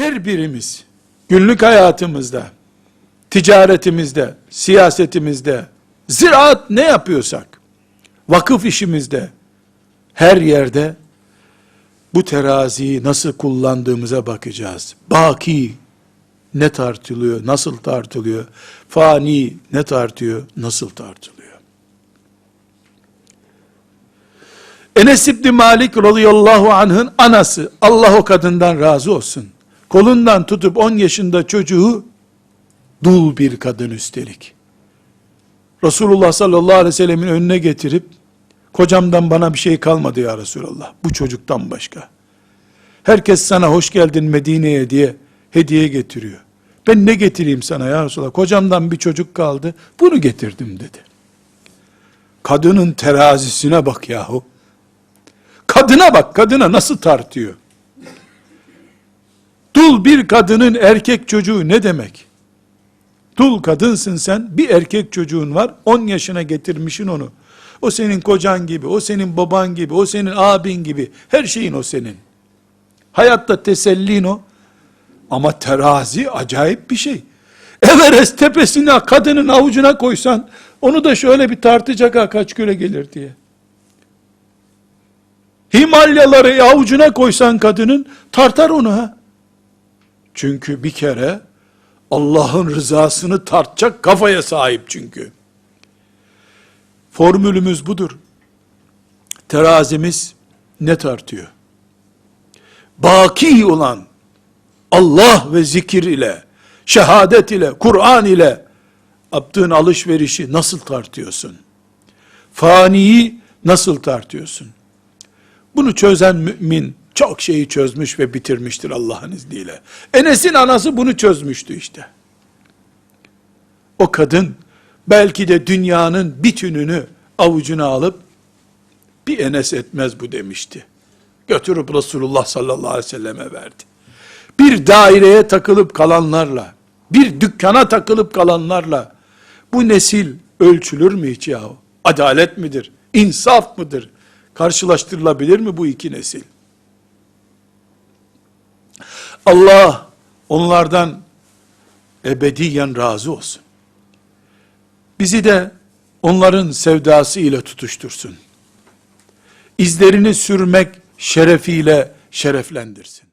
her birimiz günlük hayatımızda, ticaretimizde, siyasetimizde, ziraat ne yapıyorsak, vakıf işimizde, her yerde bu teraziyi nasıl kullandığımıza bakacağız. Baki ne tartılıyor, nasıl tartılıyor? Fani ne tartıyor, nasıl tartılıyor? Enes İbni Malik radıyallahu anh'ın anası, Allah o kadından razı olsun. Kolundan tutup 10 yaşında çocuğu, dul bir kadın üstelik. Resulullah sallallahu aleyhi ve sellemin önüne getirip, kocamdan bana bir şey kalmadı ya Resulallah, bu çocuktan başka. Herkes sana hoş geldin Medine'ye diye hediye getiriyor. Ben ne getireyim sana ya Resulallah? Kocamdan bir çocuk kaldı, bunu getirdim dedi. Kadının terazisine bak yahu. Kadına bak, kadına nasıl tartıyor? Dul bir kadının erkek çocuğu ne demek? Dul kadınsın sen, bir erkek çocuğun var, 10 yaşına getirmişin onu. O senin kocan gibi, o senin baban gibi, o senin abin gibi, her şeyin o senin. Hayatta tesellin o. Ama terazi acayip bir şey. Everest tepesine kadının avucuna koysan, onu da şöyle bir tartacak ha kaç kilo gelir diye. Himalyaları avucuna koysan kadının, tartar onu ha. Çünkü bir kere, Allah'ın rızasını tartacak kafaya sahip çünkü. Formülümüz budur. Terazimiz ne tartıyor? Baki olan Allah ve zikir ile, şehadet ile, Kur'an ile yaptığın alışverişi nasıl tartıyorsun? Faniyi nasıl tartıyorsun? Bunu çözen mümin çok şeyi çözmüş ve bitirmiştir Allah'ın izniyle. Enes'in anası bunu çözmüştü işte. O kadın belki de dünyanın bütününü avucuna alıp bir Enes etmez bu demişti. Götürüp Resulullah sallallahu aleyhi ve selleme verdi. Bir daireye takılıp kalanlarla, bir dükkana takılıp kalanlarla bu nesil ölçülür mü hiç yahu? Adalet midir? İnsaf mıdır? Karşılaştırılabilir mi bu iki nesil? Allah onlardan ebediyen razı olsun. Bizi de onların sevdası ile tutuştursun. İzlerini sürmek şerefiyle şereflendirsin.